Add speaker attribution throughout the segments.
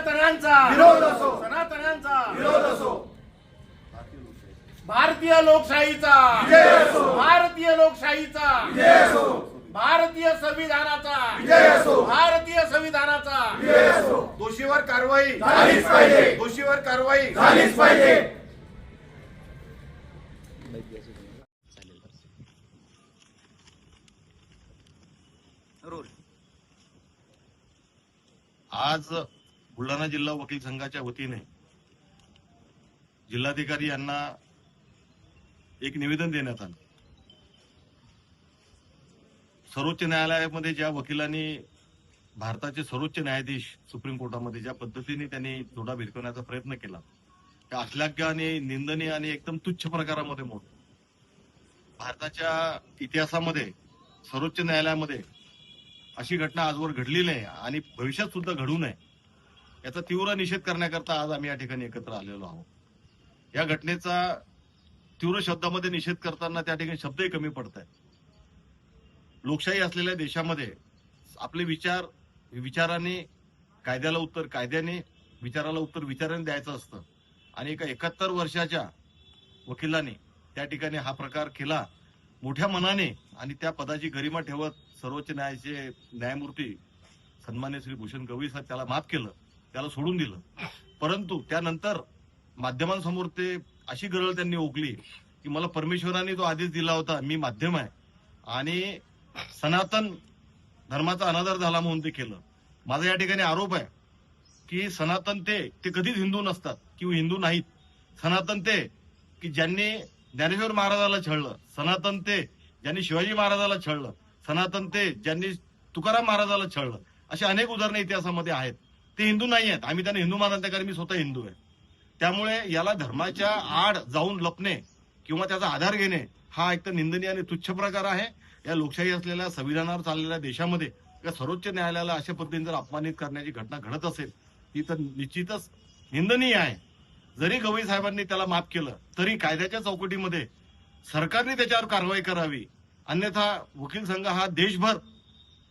Speaker 1: सनातन्यांचा
Speaker 2: विरोध असो.
Speaker 1: सनातन्यांचा
Speaker 2: विरोध असो.
Speaker 1: भारतीय लोकशाहीचा.
Speaker 2: विजय असो.
Speaker 1: भारतीय लोकशाहीचा.
Speaker 2: विजय असो.
Speaker 1: भारतीय संविधानाचा.
Speaker 2: विजय असो.
Speaker 1: भारतीय संविधानाचा.
Speaker 2: विजय असो.
Speaker 1: दोषीवर कारवाई.
Speaker 2: झालीच पाहिजे.
Speaker 1: दोषीवर कारवाई.
Speaker 2: झालीच पाहिजे.
Speaker 3: आज बुलढाणा जिल्हा वकील संघाच्या वतीने जिल्हाधिकारी यांना एक निवेदन देण्यात आलं. सर्वोच्च न्यायालयामध्ये ज्या वकिलांनी भारताचे सर्वोच्च न्यायाधीश सुप्रीम कोर्टामध्ये ज्या पद्धतीने त्यांनी जोडा भिरकवण्याचा प्रयत्न केला त्या अश्लाघ्य आणि निंदनीय आणि एकदम तुच्छ प्रकारामध्ये मोड भारताच्या इतिहासामध्ये सर्वोच्च न्यायालयामध्ये अशी घटना आजवर घडली नाही आणि भविष्यात सुद्धा घडू नये याचा तीव्र निषेध करण्याकरता आज आम्ही या ठिकाणी एकत्र आलेलो आहोत. या घटनेचा तीव्र शब्दामध्ये निषेध करताना त्या ठिकाणी शब्दही कमी पडत आहेत लोकशाही असलेल्या देशामध्ये आपले विचार विचाराने कायद्याला उत्तर कायद्याने विचाराला उत्तर विचाराने द्यायचं असतं. आणि एका एकाहत्तर वर्षाच्या वकिलाने त्या ठिकाणी हा प्रकार केला. मोठ्या मनाने आणि त्या पदाची गरिमा ठेवत सर्वोच्च न्यायालयाचे न्यायमूर्ती सन्मान्य श्री भूषण गवई साहेब त्याला माफ केलं. त्याला सोडून दिलं. परंतु त्यानंतर माध्यमांसमोर ते अशी गरळ त्यांनी ओकली की मला परमेश्वराने तो आदेश दिला होता मी माध्यम आहे. आणि सनातन धर्माचा अनादर झाला म्हणून ते केलं. माझा या ठिकाणी आरोप आहे की सनातन ते ते कधीच हिंदू नसतात किंवा हिंदू नाहीत. सनातन ते की ज्यांनी ज्ञानेश्वर महाराजाला छळलं सनातन ते ज्यांनी शिवाजी महाराजाला छळलं सनातन ते ज्यांनी तुकाराम महाराजाला छळलं अशी अनेक उदाहरणं इतिहासामध्ये आहेत. ते हिंदू नाही आहेत आम्ही त्यांना हिंदू मानत नाही कारण मी स्वतः हिंदू आहे. त्यामुळे याला धर्माच्या आड जाऊन लपणे किंवा त्याचा आधार घेणे हा एक तर निंदनीय आणि तुच्छ प्रकार आहे. या लोकशाही असलेल्या संविधानावर चाललेल्या देशामध्ये या सर्वोच्च न्यायालयाला अशा पद्धतीने जर अपमानित करण्याची घटना घडत असेल ती तर निश्चितच निंदनीय आहे. जरी गवई साहेबांनी त्याला माफ केलं तरी कायद्याच्या चौकटीमध्ये सरकारने त्याच्यावर कारवाई करावी. अन्यथा वकील संघ हा देशभर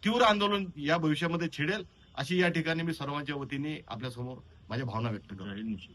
Speaker 3: तीव्र आंदोलन या भविष्यामध्ये छेडेल. अशी या ठिकाणी मी सर्वांच्या वतीने आपल्यासमोर माझ्या भावना व्यक्त करतो.